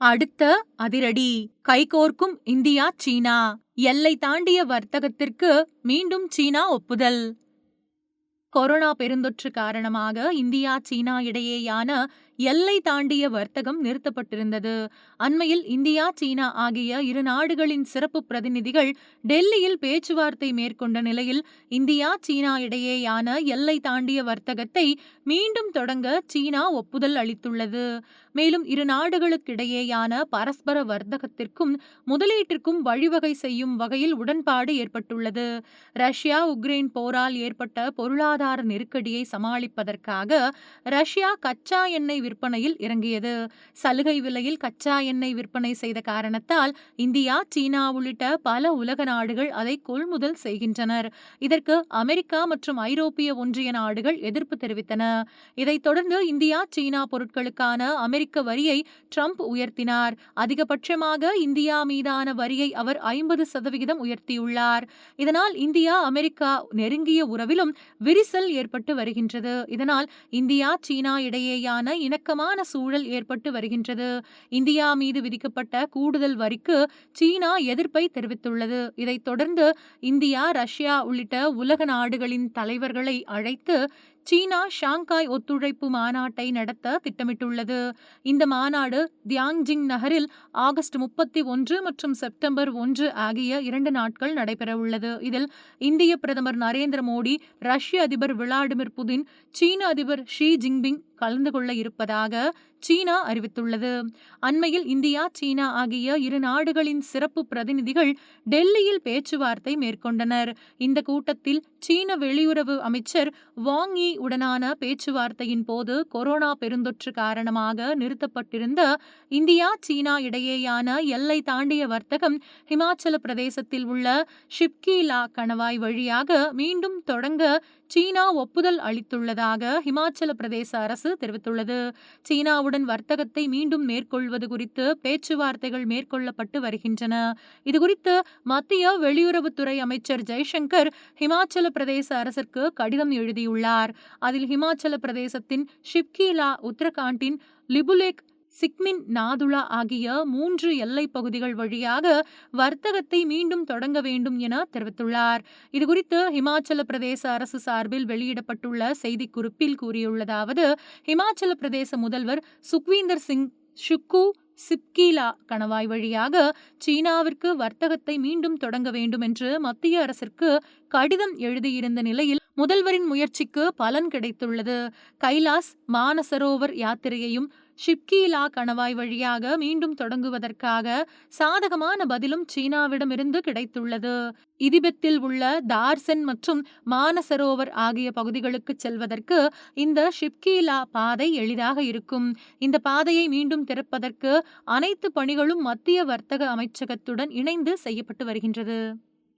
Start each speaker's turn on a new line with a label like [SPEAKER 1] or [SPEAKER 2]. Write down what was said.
[SPEAKER 1] அடுத்த அதிரடி. கைகோர்க்கும் இந்தியா சீனா. எல்லை தாண்டிய வர்த்தகத்திற்கு மீண்டும் சீனா ஒப்புதல். கொரோனா பெருந்தொற்று காரணமாக இந்தியா சீனா இடையேயான எல்லை தாண்டிய வர்த்தகம் நிறுத்தப்பட்டிருந்தது. அண்மையில் இந்தியா சீனா ஆகிய இரு நாடுகளின் சிறப்பு பிரதிநிதிகள் டெல்லியில் பேச்சுவார்த்தை மேற்கொண்ட நிலையில் இந்தியா சீனா இடையேயான எல்லை தாண்டிய வர்த்தகத்தை மீண்டும் தொடங்க சீனா ஒப்புதல் அளித்துள்ளது. மேலும் இரு நாடுகளுக்கிடையேயான பரஸ்பர வர்த்தகத்திற்கும் முதலீட்டிற்கும் வழிவகை செய்யும் வகையில் உடன்பாடு ஏற்பட்டுள்ளது. ரஷ்யா உக்ரைன் போரால் ஏற்பட்ட பொருளாதார நெருக்கடியை சமாளிப்பதற்காக ரஷ்யா கச்சா எண்ணெய் விற்பனையில் இறங்கியது. சலுகை விலையில் கச்சா எண்ணெய் விற்பனை செய்த காரணத்தால் இந்தியா சீனா உள்ளிட்ட பல உலக நாடுகள் அதை கொள்முதல் செய்கின்றனர். இதற்கு அமெரிக்கா மற்றும் ஐரோப்பிய ஒன்றிய நாடுகள் எதிர்ப்பு தெரிவித்தன. இதைத் தொடர்ந்து இந்தியா சீனா பொருட்களுக்கான அமெரிக்க வரியை ட்ரம்ப் உயர்த்தினார். அதிகபட்சமாக இந்தியா மீதான வரியை அவர் ஐம்பது சதவிகிதம் உயர்த்தியுள்ளார். இதனால் இந்தியா அமெரிக்கா நெருங்கிய உறவிலும் விரிசல் ஏற்பட்டு வருகின்றது. இதனால் இந்தியா சீனா இடையேயான இணக்கமான சூழல் ஏற்பட்டு வருகின்றது. இந்தியா மீது விதிக்கப்பட்ட கூடுதல் வரிக்கு சீனா எதிர்ப்பை தெரிவித்துள்ளது. இதைத் தொடர்ந்து இந்தியா ரஷ்யா உள்ளிட்ட உலக நாடுகளின் தலைவர்களை அழைத்து சீனா ஷாங்காய் ஒத்துழைப்பு மாநாட்டை நடத்த திட்டமிட்டுள்ளது. இந்த மாநாடு தியாங்ஜிங் நகரில் ஆகஸ்ட் முப்பத்தி ஒன்று மற்றும் செப்டம்பர் ஒன்று ஆகிய இரண்டு நாட்கள் நடைபெறவுள்ளது. இதில் இந்திய பிரதமர் நரேந்திர மோடி ரஷ்ய அதிபர் விளாடிமிர் புதின் சீன அதிபர் ஷி ஜின்பிங் கலந்து கொள்ள இருப்பதாக சீனா அறிவித்துள்ளது. அண்மையில் இந்தியா சீனா ஆகிய இரு நாடுகளின் சிறப்பு பிரதிநிதிகள் டெல்லியில் பேச்சுவார்த்தை மேற்கொண்டனர். இந்த கூட்டத்தில் சீன வெளியுறவு அமைச்சர் வாங் யி உடனான பேச்சுவார்த்தையின் போது கொரோனா பெருந்தொற்று காரணமாக நிறுத்தப்பட்டிருந்த இந்தியா சீனா இடையேயான எல்லை தாண்டிய வர்த்தகம் ஹிமாச்சல பிரதேசத்தில் உள்ள ஷிப்கிலா கணவாய் வழியாக மீண்டும் தொடங்க சீனா ஒப்புதல் அளித்துள்ளதாக ஹிமாச்சல பிரதேச அரசு தெரிவித்துள்ளது. சீனாவுடன் வர்த்தகத்தை மீண்டும் மேற்கொள்வது குறித்து பேச்சுவார்த்தைகள் மேற்கொள்ளப்பட்டு வருகின்றன. இதுகுறித்து மத்திய வெளியுறவுத்துறை அமைச்சர் ஜெய்சங்கர் ஹிமாச்சல பிரதேச அரசிற்கு கடிதம் எழுதியுள்ளார். அதில் ஹிமாச்சல பிரதேசத்தின் ஷிப்கிலா உத்தரகாண்டின் லிபுலேக் சிக்மின் நாதுலா ஆகிய மூன்று எல்லைப் பகுதிகள் வழியாக வர்த்தகத்தை மீண்டும் தொடங்க வேண்டும் என தெரிவித்துள்ளார். இதுகுறித்து ஹிமாச்சல பிரதேச அரசு சார்பில் வெளியிடப்பட்டுள்ள செய்திக்குறிப்பில் கூறியுள்ளதாவது ஹிமாச்சல பிரதேச முதல்வர் சுக்வீந்தர் சிங் ஷுக்கு சிப்கீலா கணவாய் வழியாக சீனாவிற்கு வர்த்தகத்தை மீண்டும் தொடங்க வேண்டும் என்று மத்திய அரசிற்கு கடிதம் எழுதியிருந்த நிலையில் முதல்வரின் முயற்சிக்கு பலன் கிடைத்துள்ளது. கைலாஸ் மானசரோவர் யாத்திரையையும் ஷிப்கீலா கணவாய் வழியாக மீண்டும் தொடங்குவதற்காக சாதகமான பதிலும் சீனாவிடமிருந்து கிடைத்துள்ளது. இதிபெத்தில் உள்ள தார்சென் மற்றும் மானசரோவர் ஆகிய பகுதிகளுக்கு செல்வதற்கு இந்த ஷிப்கீலா பாதை எளிதாக இருக்கும். இந்த பாதையை மீண்டும் திறப்பதற்கு அனைத்து பணிகளும் மத்திய வர்த்தக அமைச்சகத்துடன் இணைந்து செய்யப்பட்டு வருகின்றது.